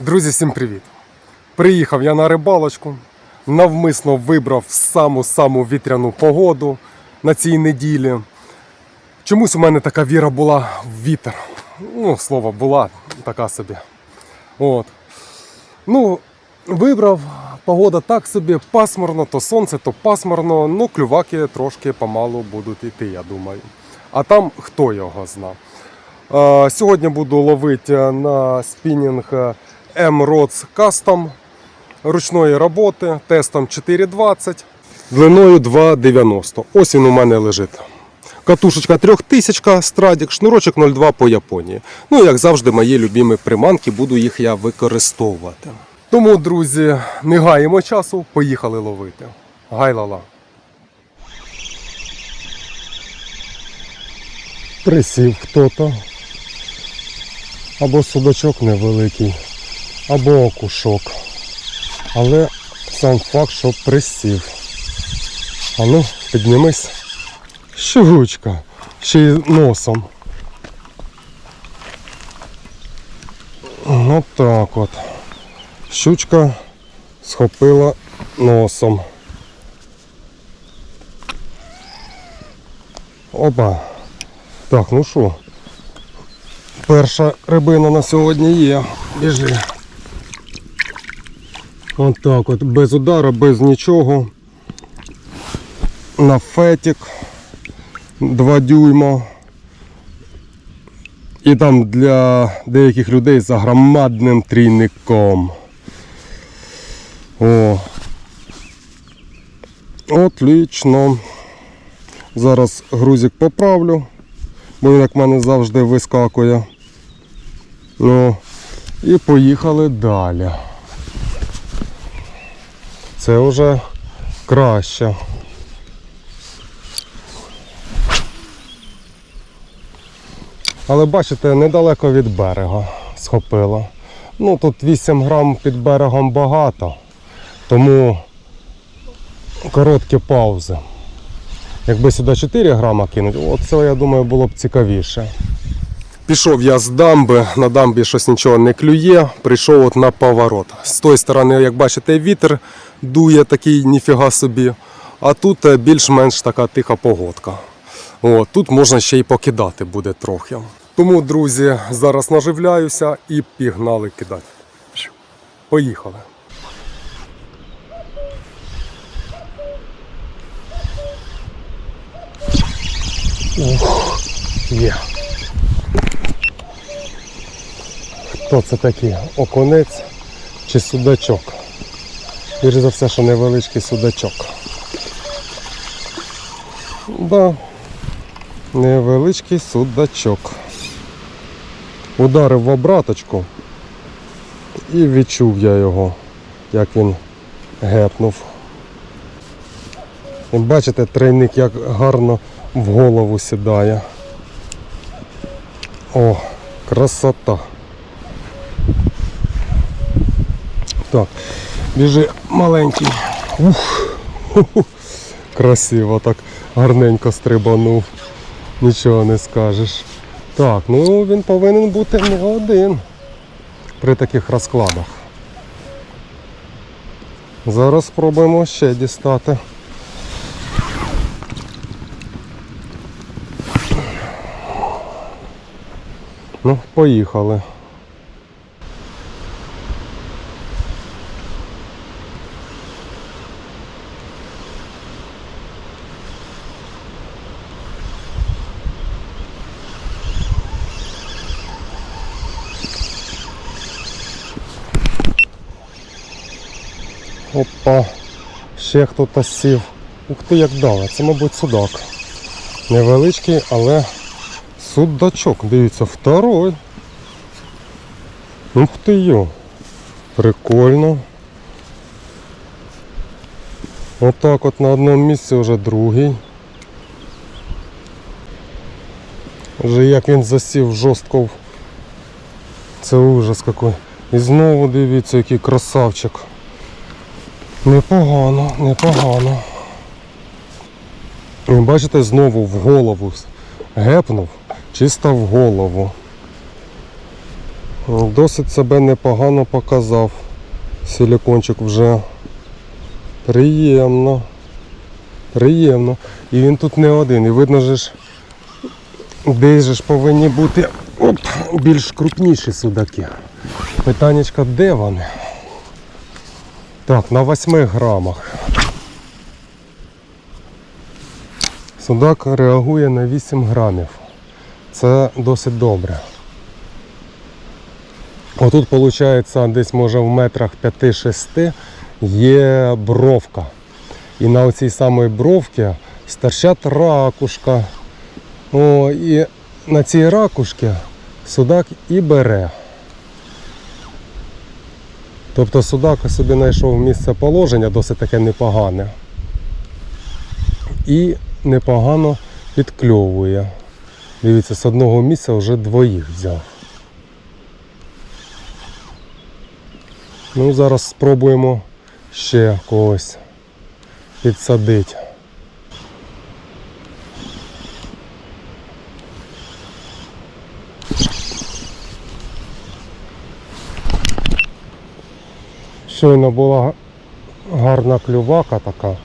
Друзі, всім привіт! Приїхав я на рибалочку, навмисно вибрав саму-саму вітряну погоду на цій неділі. Чомусь у мене така віра була в вітер. Ну, слово, була така собі. От. Ну, вибрав, погода так собі, пасмурно, то сонце, то пасмурно, ну, клюваки трошки помалу будуть йти, я думаю. А там хто його зна. Е, Сьогодні буду ловити на спінінг M-Rods Custom ручної роботи, тестом 4,20, длиною 2,90. Ось він у мене лежить. Катушечка 3000, страдік, шнурочок 0,2 по Японії. Ну, як завжди, мої любимі приманки, буду їх я використовувати. Тому, друзі, не гаємо часу, поїхали ловити. Гайлала. Присів хто-то. Або судачок невеликий, або окушок. Але сам факт, що присів. А ну, піднімись. Щучка. Ще й носом. От так от. Щучка схопила носом. Опа. Так, ну що? Перша рибина на сьогодні є. Біжи. От так от, без удара, без нічого. На фетик 2 дюйма. І там для деяких людей за громадним трійником. О. Отлично. Зараз грузик поправлю, бо він як в мене завжди вискакує. Ну, і поїхали далі. Це вже краще. Але бачите, недалеко від берега схопило. Ну тут 8 грам під берегом багато, тому короткі паузи. Якби сюди 4 грама кинути, от це, я думаю, було б цікавіше. Пішов я з дамби, на дамбі щось нічого не клює, прийшов от на поворот. З тої сторони, як бачите, вітер дує такий ніфіга собі, а тут е, більш-менш така тиха погодка. От, тут можна ще й покидати буде трохи. Тому, друзі, зараз наживляюся і пігнали кидати. Поїхали. Ух, є. Хто це такий? Окунець чи судачок? Більше за все, що невеличкий судачок. Да, невеличкий судачок. Ударив в обраточку і відчув я його, як він гепнув. І бачите, тройник як гарно в голову сідає. О, красота. Так, біжи маленький. Ух. Красиво так гарненько стрибанув. Нічого не скажеш. Так, ну він повинен бути не один при таких розкладах. Зараз спробуємо ще дістати. Ну, поїхали. Опа, ще хтось сів. Ух ти як дали, це, мабуть, судак. Невеличкий, але судачок. Дивіться, второй. Ух ти йо. Прикольно. Отак от на одному місці вже другий. Вже як він засів жорстко. Це ужас який. І знову дивіться, який красавчик. Непогано, непогано. Бачите, знову в голову гепнув, чисто в голову. Досить себе непогано показав. Силікончик вже приємно. Приємно. І він тут не один. І видно ж, десь же ж повинні бути оп, більш крупніші судаки. Питаннячка, де вони? Так, на 8 грамах. Судак реагує на 8 грамів. Це досить добре. Отут, виходить, десь може в метрах 5-6 є бровка. І на оцій самій бровці старчать ракушка. О, і на цій ракушці судак і бере. Тобто судак собі знайшов місце положення досить таке непогане. І непогано підкльовує. Дивіться, з одного місця вже двоїх взяв. Ну, зараз спробуємо ще когось підсадити. Щойно була гарна клювака така,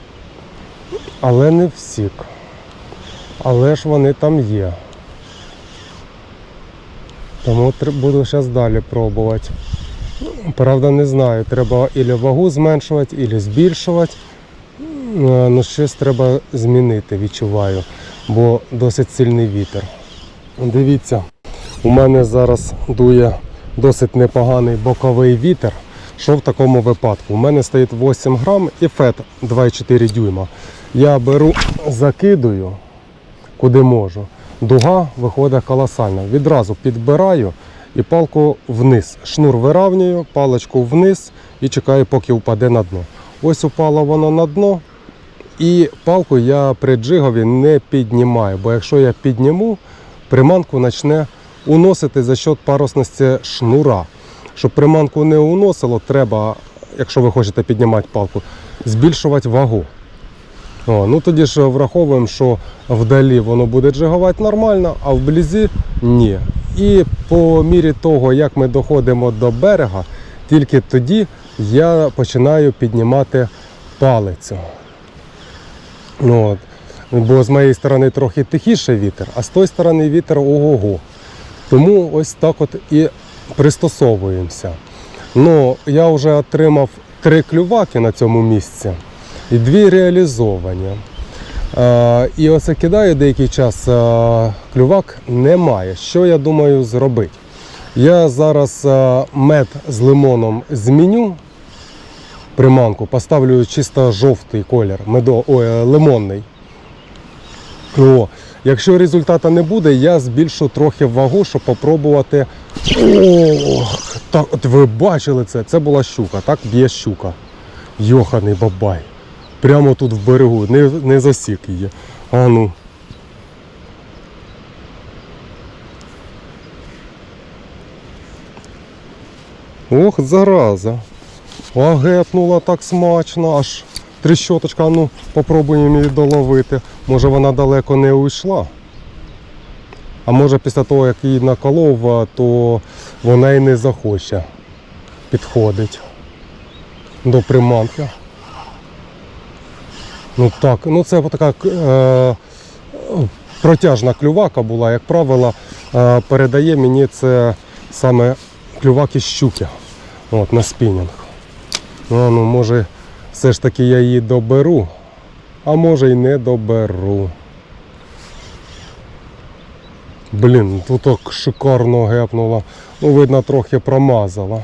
але не всік. Але ж вони там є. Тому буду зараз далі пробувати. Правда, не знаю, треба ілі вагу зменшувати, ілі збільшувати. Е, Ну, щось треба змінити, відчуваю, бо досить сильний вітер. Дивіться, у мене зараз дує досить непоганий боковий вітер. Що в такому випадку? У мене стоїть 8 грам і фет 2,4 дюйма. Я беру, закидую куди можу. Дуга виходить колосальна. Відразу підбираю і палку вниз. Шнур виравнюю, паличку вниз і чекаю, поки впаде на дно. Ось упало воно на дно. І палку я при джигові не піднімаю, бо якщо я підніму, приманку почне уносити за счет парусності шнура. Щоб приманку не уносило, треба, якщо ви хочете піднімати палку, збільшувати вагу. О, ну тоді ж враховуємо, що вдалі воно буде джигувати нормально, а вблизі ні. І по мірі того, як ми доходимо до берега, тільки тоді я починаю піднімати палицю. Ну, от. Бо з моєї сторони трохи тихіший вітер, а з тої сторони вітер ого-го. Тому ось так от і пристосовуємося. Ну, я вже отримав три клюваки на цьому місці і дві реалізовані. Е, і оце кидаю деякий час, е, клювак немає. Що я думаю зробити? Я зараз е, мед з лимоном зміню приманку, поставлю чисто жовтий колір, медо, ой, е, лимонний. О, якщо результату не буде, я збільшу трохи вагу, щоб попробувати. Ох, так, от ви бачили це? Це була щука, так б'є щука. Йоханий бабай. Прямо тут в берегу, не, не засік її. А ну. Ох, зараза. А гепнула так смачно, аж тріщоточка, ну попробуємо її доловити. Може вона далеко не уйшла. А може після того, як її наколов, то вона і не захоче підходить до приманки. Ну так, ну це така е, протяжна клювака була, як правило, е, передає мені це саме клюваки щуки от, на спінінг. Ну, може, все ж таки я її доберу, а може й не доберу. Блін, тут так шикарно гепнула. Ну, видно, трохи промазала.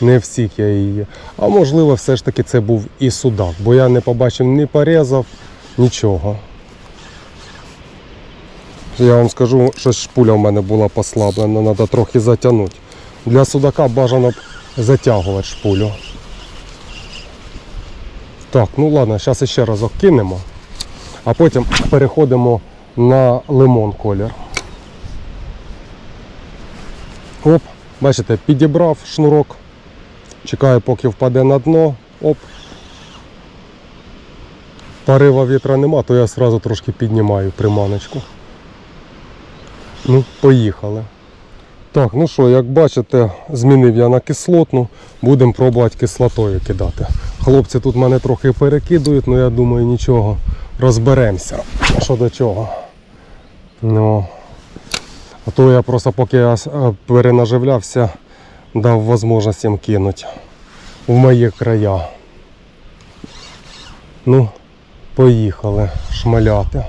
Не всіх я її. А можливо, все ж таки це був і судак, бо я не побачив ні порізав, нічого. Я вам скажу, що шпуля в мене була послаблена, треба трохи затягнути. Для судака бажано затягувати шпулю. Так, ну ладно, зараз ще разок кинемо, а потім переходимо на лимон колір. Оп, бачите, підібрав шнурок. Чекаю, поки впаде на дно. Оп. Порива вітра нема, то я одразу трошки піднімаю приманочку. Ну, поїхали. Так, ну що, як бачите, змінив я на кислотну. Будемо пробувати кислотою кидати. Хлопці тут мене трохи перекидують, але я думаю нічого. Розберемося. Що до чого. Ну. А то я просто поки я перенаживлявся, дав можливість їм кинути в мої края. Ну, поїхали шмаляти.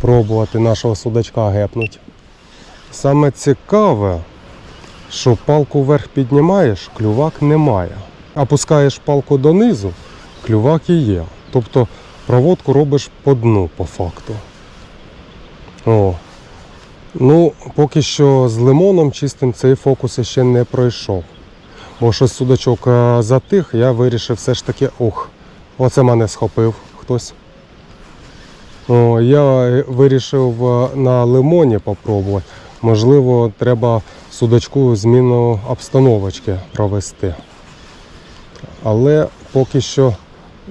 Пробувати нашого судачка гепнуть. Саме цікаве, що палку вверх піднімаєш, клювак немає. Опускаєш палку донизу, клювак і є. Тобто проводку робиш по дну по факту. О. Ну, поки що з лимоном чистим цей фокус ще не пройшов. Бо щось судачок е, затих, я вирішив все ж таки, ух, оце мене схопив хтось. О, я вирішив е, на лимоні попробувати. Можливо, треба судачку зміну обстановочки провести. Але поки що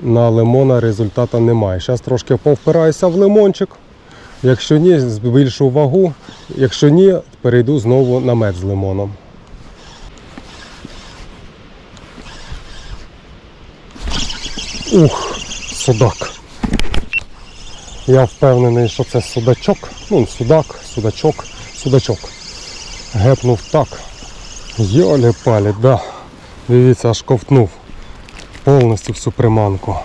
на лимона результату немає. Зараз трошки повпираюся в лимончик. Якщо ні, збільшу вагу. Якщо ні, перейду знову на мед з лимоном. Ух, судак. Я впевнений, що це судачок. Ну, судак, судачок, судачок. Гепнув так. Йолі палі, да. Дивіться, аж ковтнув повністю всю приманку.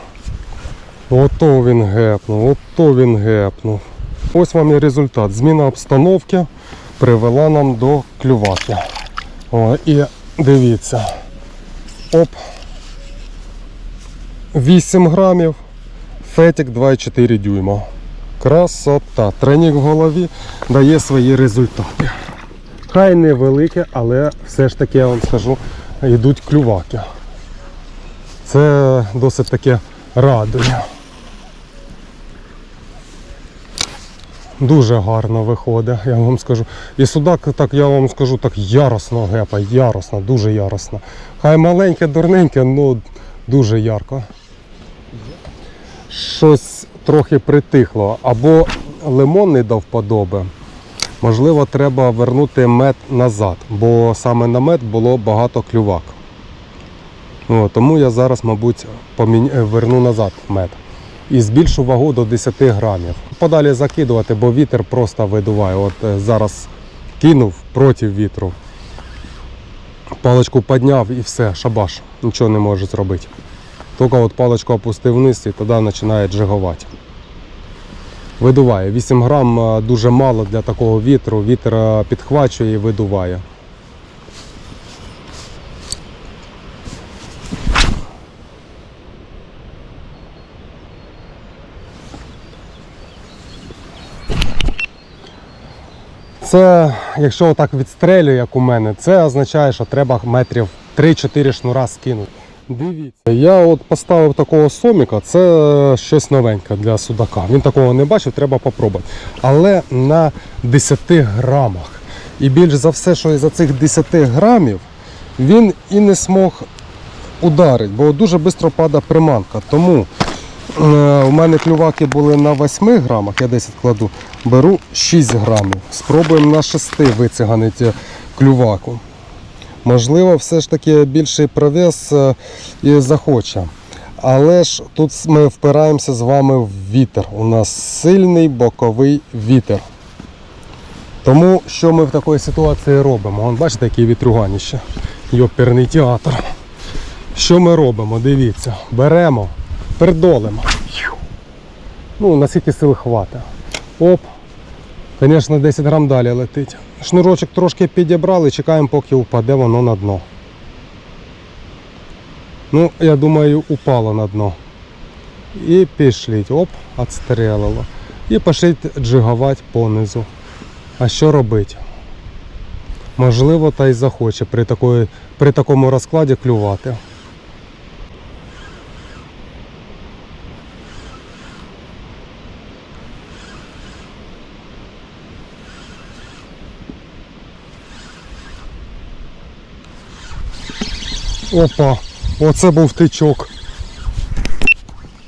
Ото він гепнув, ото він гепнув. Ось вам і результат. Зміна обстановки привела нам до клюваки. О, і дивіться. Оп. 8 грамів, фетик 2,4 дюйма. Красота. Тренінг в голові дає свої результати. Хай невелике, але все ж таки я вам скажу, йдуть клюваки. Це досить таке радує. Дуже гарно виходить, я вам скажу. І судак, так я вам скажу, так яросно гепа, яросно, дуже яросно. Хай маленьке, дурненьке, ну дуже ярко. Щось трохи притихло. Або лимон не дав подоби. Можливо, треба вернути мед назад, бо саме на мед було багато клювак. О, тому я зараз, мабуть, помін... е, верну назад мед. І збільшу вагу до 10 грамів. Подалі закидувати, бо вітер просто видуває. От е, зараз кинув проти вітру. Паличку підняв і все, шабаш, нічого не може зробити. Тільки от паличку опустив вниз і тоді починає джигувати. Видуває. 8 грам е, дуже мало для такого вітру. Вітер підхвачує і видуває. Це, якщо отак відстрелює, як у мене, це означає, що треба метрів 3-4 шнура скинути. Дивіться, я от поставив такого соміка, це щось новеньке для судака. Він такого не бачив, треба попробувати. Але на 10 грамах. І більш за все, що із цих 10 грамів він і не змог ударити, бо дуже швидко падає приманка. Тому е, у мене клюваки були на 8 грамах, я 10 кладу, беру 6 грамів. Спробуємо на 6 вициганити клюваку. Можливо, все ж таки більший провес е, і захоче. Але ж тут ми впираємося з вами в вітер. У нас сильний боковий вітер. Тому що ми в такій ситуації робимо? Вон, бачите, який вітрюганіще. Йоперний театр. Що ми робимо? Дивіться, беремо, пердолимо. Ну, наскільки сил хватить. Оп. Звісно, 10 грам далі летить. Шнурочок трошки підібрали, чекаємо, поки впаде воно на дно. Ну, я думаю, упало на дно. І пішліть. Оп, відстрелило. І пошліть джигувати понизу. А що робити? Можливо, та й захоче при, такої, при такому розкладі клювати. Опа, оце був тичок.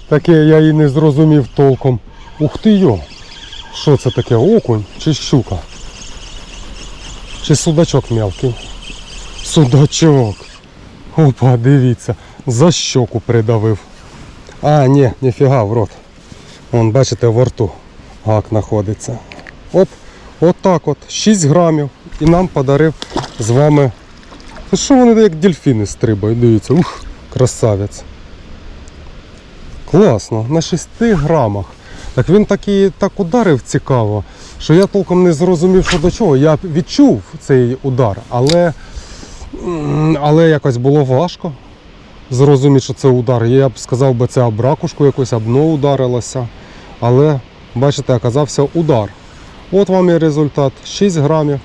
Таке я і не зрозумів толком. Ух ти йо! Що це таке? Окунь чи щука? Чи судачок мелкий? Судачок. Опа, дивіться, за щоку придавив. А, ні, ніфіга в рот. Вон, бачите, во рту гак знаходиться. Оп, отак от, 6 грамів. І нам подарив з вами. Що вони як дельфіни стрибають, дивіться, ух, красавець. Класно, на 6 грамах. Так він так і так ударив цікаво, що я толком не зрозумів, що до чого. Я відчув цей удар, але, але якось було важко зрозуміти, що це удар. Я б сказав, би це об якусь об дно ударилося. Але, бачите, оказався удар. От вам і результат. 6 грамів.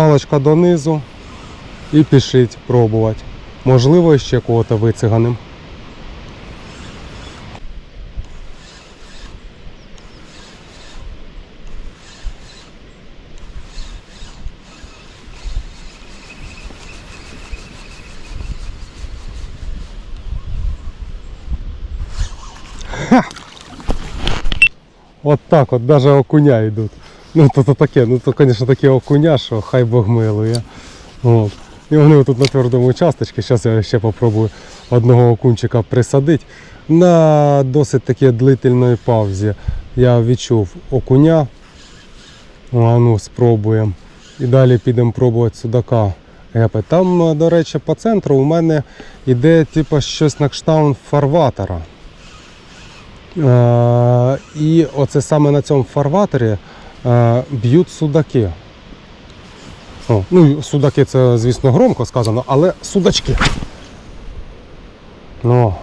Паличка донизу і пішіть пробувати. Можливо, ще кого-то вициганим. Ха! От так от, даже окуня йдуть. Ну то, то таке, ну то, звісно, такі окуня, що хай Бог милує. От. І вони тут на твердому участочку. Зараз я ще попробую одного окунчика присадити. На досить таки длительної паузі я відчув окуня. А ну, спробуємо. І далі підемо пробувати судака. Там, до речі, по центру у мене йде типу, щось на кшталт фарватера. Е, і оце саме на цьому фарватері б'ють судаки. О, ну, судаки це, звісно, громко сказано, але судачки. Ну,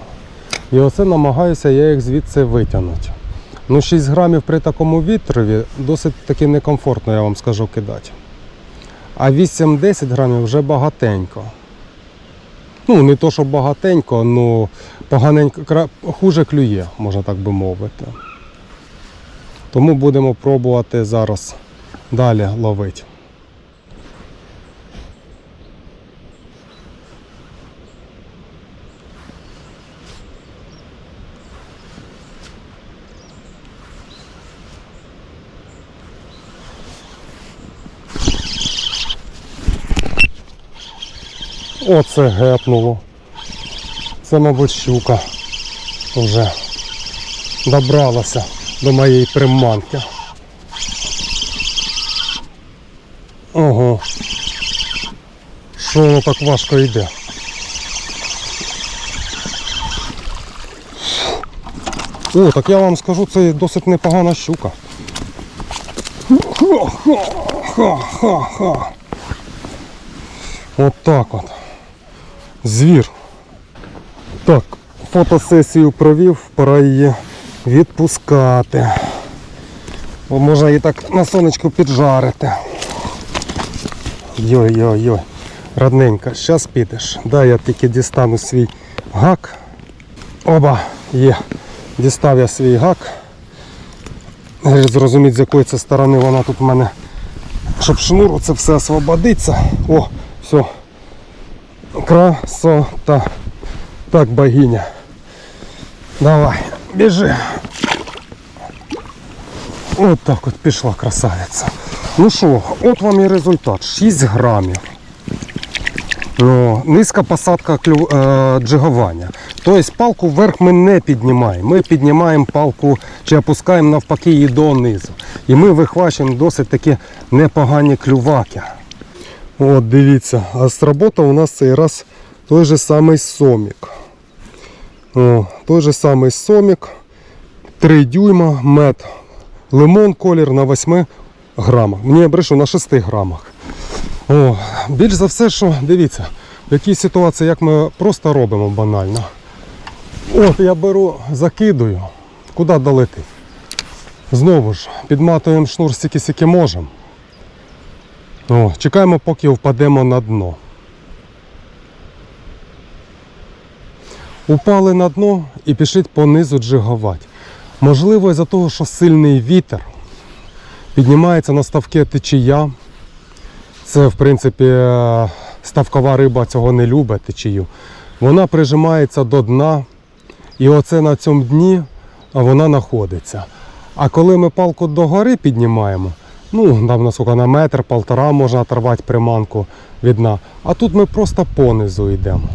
і оце намагаюся я їх звідси витягнути. Ну, 6 грамів при такому вітрові досить таки некомфортно, я вам скажу, кидати. А 8-10 грамів вже багатенько. Ну, не то, що багатенько, ну поганенько, хуже клює, можна так би мовити. Тому будемо пробувати зараз далі ловити. Оце гепнуло. Це, мабуть, щука вже добралася до моєї приманки. Ого. Що воно так важко йде? О, так я вам скажу, це досить непогана щука. Ха-ха-ха-ха. От. Звір. Так, фотосесію провів, пора її відпускати. Бо можна її так на сонечку піджарити. Йой-йой-йой. Родненька, зараз підеш. Дай я тільки дістану свій гак. Оба, є. Дістав я свій гак. Зрозуміти, з якої це сторони вона тут в мене. Щоб шнуру це все освободиться. О, все. Красота. Так, богиня. Давай, біжи. От так от пішла красавиця. Ну що, от вам і результат. 6 грамів. Ну, низька посадка клю, е, джигування. Тобто палку вверх ми не піднімаємо. Ми піднімаємо палку чи опускаємо навпаки її донизу. І ми вихвачуємо досить такі непогані клюваки. От дивіться, а сработав у нас цей раз той же самий сомік. О, той же самий сомік. 3 дюйма, мед. Лимон колір на 8 грамах. Мені я брешу на 6 грамах. О, більш за все, що дивіться, в якій ситуації, як ми просто робимо банально. От я беру, закидую, куди долетить. Знову ж, підматуємо шнур стільки-сіки можемо. О, чекаємо, поки впадемо на дно. Упали на дно і пішли понизу джигувати. Можливо, із-за того, що сильний вітер піднімається на ставки течія. Це, в принципі, е, ставкова риба цього не любить течію. Вона прижимається до дна, і оце на цьому дні вона знаходиться. А коли ми палку догори піднімаємо, Ну, там наскільки на метр, полтора можна оторвати приманку від дна. А тут ми просто понизу йдемо.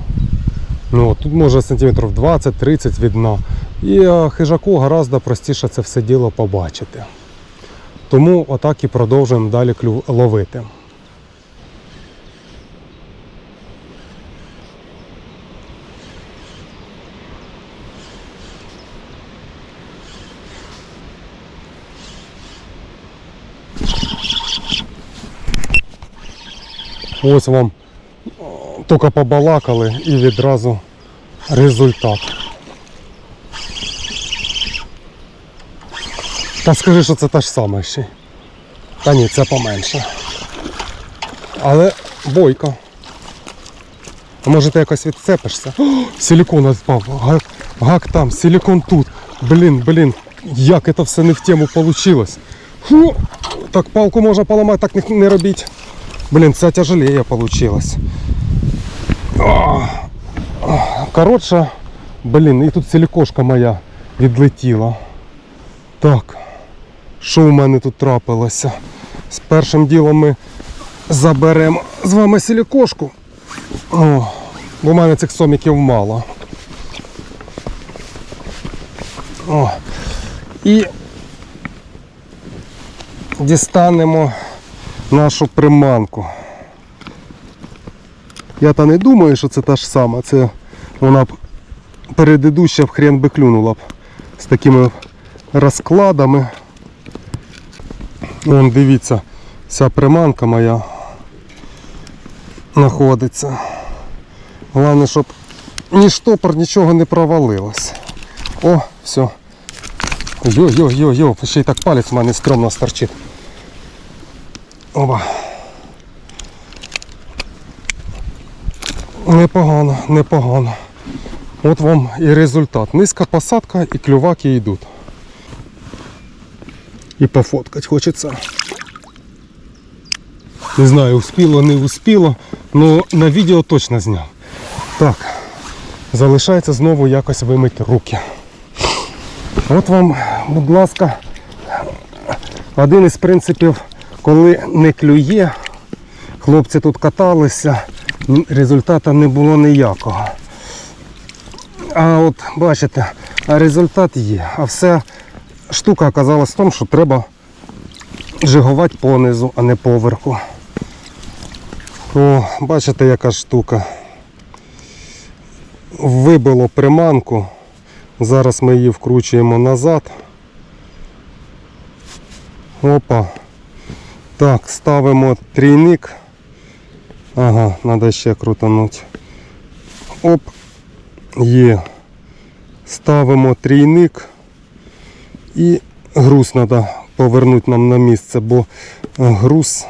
Ну, тут може сантиметрів 20-30 від дна. І е, хижаку гораздо простіше це все діло побачити. Тому отак і продовжуємо далі клю... ловити. Ось вам тільки побалакали і відразу результат. Та скажи, що це те ж саме ще. Та ні, це поменше. Але бойко. Може ти якось відцепишся? О, силікон впав. Гак, гак там, силікон тут. Блін, блін, як це все не в тему вийшло. Фу, так палку можна поламати, так не, не робіть. Блін, це тяжелее получилось. Коротше, блін, і тут силікошка моя відлетіла. Так, що в мене тут трапилося? З першим ділом ми заберемо з вами силікошку. О, бо в мене цих соміків мало. О, і дістанемо нашу приманку. Я та не думаю, що це та ж сама. Це вона б передидуща б хрен би клюнула б з такими розкладами. Вон, дивіться, ця приманка моя знаходиться. Головне, щоб ні штопор, нічого не провалилось. О, все. Йо-йо-йо-йо, ще й так палець в мене стрьомно сторчить. Оба. Непогано, непогано. От вам і результат. Низька посадка і клюваки йдуть. І пофоткати хочеться. Не знаю, успіло, не успіло, але на відео точно зняв. Так, залишається знову якось вимити руки. От вам, будь ласка, один із принципів, коли не клює, хлопці тут каталися, результату не було ніякого. А от бачите, результат є. А все штука оказалась в тому, що треба жигувати понизу, а не поверху. О, бачите, яка штука. Вибило приманку. Зараз ми її вкручуємо назад. Опа. Так, ставимо трійник. Ага, треба ще крутанути. Оп. Є. Ставимо трійник і груз треба повернути нам на місце, бо груз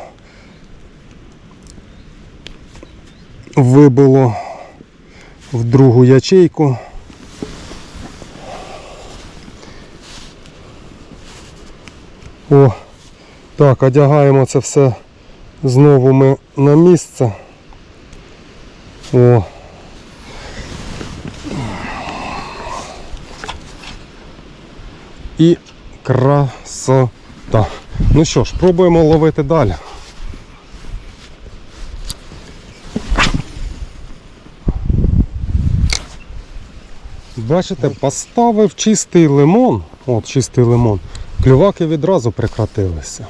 вибило в другу ячейку. О, так, одягаємо це все знову ми на місце. О. І красота. Ну що ж, пробуємо ловити далі. Бачите, поставив чистий лимон. От чистий лимон. Клюваки відразу прекратилися.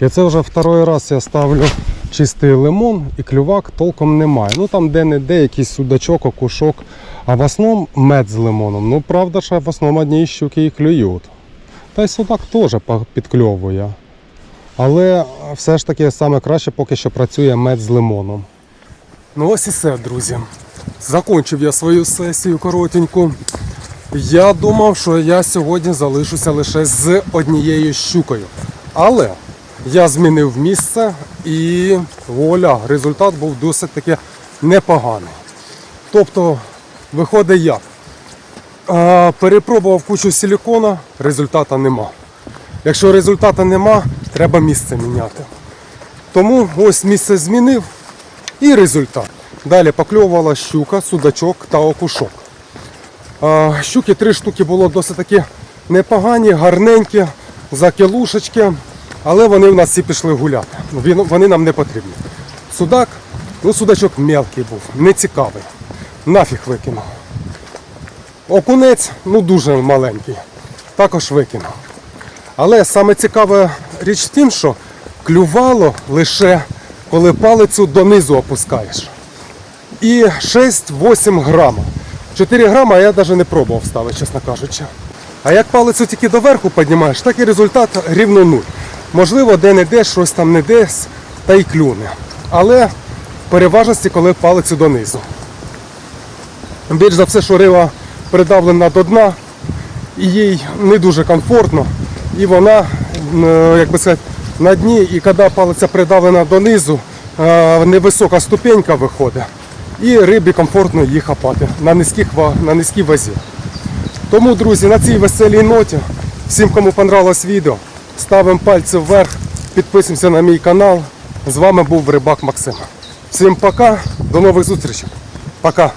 І це вже второй раз я ставлю чистий лимон і клювак толком немає. Ну там де-не-де якийсь судачок, окушок. А в основному мед з лимоном. Ну правда, що в основному одні щуки і клюють. Та й судак теж підкльовує. Але все ж таки саме краще поки що працює мед з лимоном. Ну ось і все, друзі. Закончив я свою сесію коротеньку. Я думав, що я сьогодні залишуся лише з однією щукою. Але я змінив місце і воля, результат був досить таки непоганий. Тобто, виходить як? Перепробував кучу силікона, результата нема. Якщо результату нема, треба місце міняти. Тому ось місце змінив і результат. Далі покльовувала щука, судачок та окушок. Щуки три штуки було досить таки непогані, гарненькі, закілушечки. Але вони в нас всі пішли гуляти. Вони нам не потрібні. Судак, ну судачок мелкий був, не цікавий. Нафіг викинув. Окунець, ну дуже маленький. Також викинув. Але саме цікава річ в тім, що клювало лише коли палицю донизу опускаєш. І 6-8 грамів. 4 грама я навіть не пробував ставити, чесно кажучи. А як палицю тільки доверху піднімаєш, так і результат рівно нуль. Можливо, де-не-де щось там не десь та й клюне. Але в переважності, коли палицю донизу. Більш за все, що риба придавлена до дна, і їй не дуже комфортно, і вона, е, як би сказати, на дні, і коли палиця придавлена донизу, е, невисока ступенька виходить, і рибі комфортно її хапати на, низьких, на низькій вазі. Тому, друзі, на цій веселій ноті, всім, кому понравилось відео, ставимо пальці вверх, підписуємося на мій канал. З вами був Рибак Максим. Всім пока, до нових зустрічей. Пока.